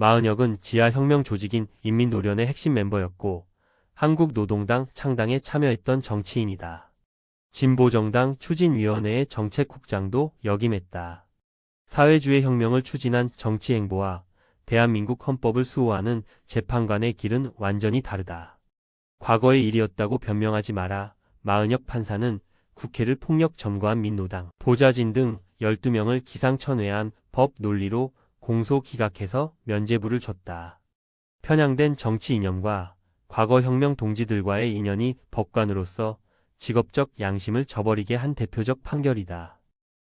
마은혁은 지하혁명 조직인 인민노련의 핵심 멤버였고 한국노동당 창당에 참여했던 정치인이다. 진보정당 추진위원회의 정책국장도 역임했다. 사회주의 혁명을 추진한 정치행보와 대한민국 헌법을 수호하는 재판관의 길은 완전히 다르다. 과거의 일이었다고 변명하지 마라. 마은혁 판사는 국회를 폭력 점거한 민노당, 보좌진 등 12명을 기상천외한 법 논리로 공소 기각해서 면죄부를 줬다. 편향된 정치 이념과 과거 혁명 동지들과의 인연이 법관으로서 직업적 양심을 저버리게 한 대표적 판결이다.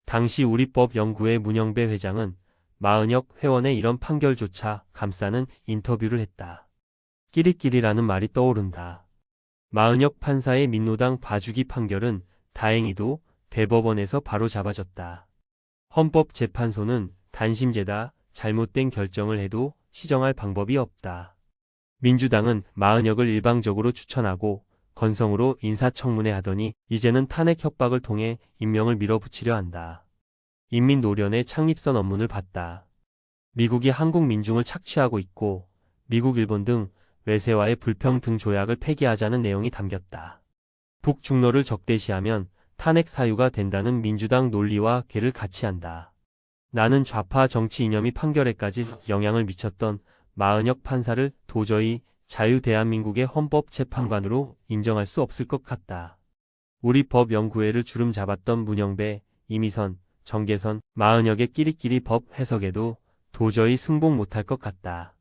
당시 우리법 연구회 문영배 회장은 마은혁 회원의 이런 판결조차 감싸는 인터뷰를 했다. 끼리끼리라는 말이 떠오른다. 마은혁 판사의 민노당 봐주기 판결은 다행히도 대법원에서 바로 잡아졌다. 헌법재판소는 단심제다 잘못된 결정을 해도 시정할 방법이 없다. 민주당은 마은혁을 일방적으로 추천하고 건성으로 인사청문회 하더니 이제는 탄핵 협박을 통해 임명을 밀어붙이려 한다. 인민노련의 창립선 업문을 봤다. 미국이 한국 민중을 착취하고 있고 미국 일본 등 외세와의 불평등 조약을 폐기하자는 내용이 담겼다. 북중로를 적대시하면 탄핵 사유가 된다는 민주당 논리와 괴를 같이 한다. 나는 좌파 정치 이념이 판결에까지 영향을 미쳤던 마은혁 판사를 도저히 자유 대한민국의 헌법재판관으로 인정할 수 없을 것 같다. 우리 법 연구회를 주름 잡았던 문영배, 이미선, 정계선, 마은혁의 끼리끼리 법 해석에도 도저히 승복 못할 것 같다.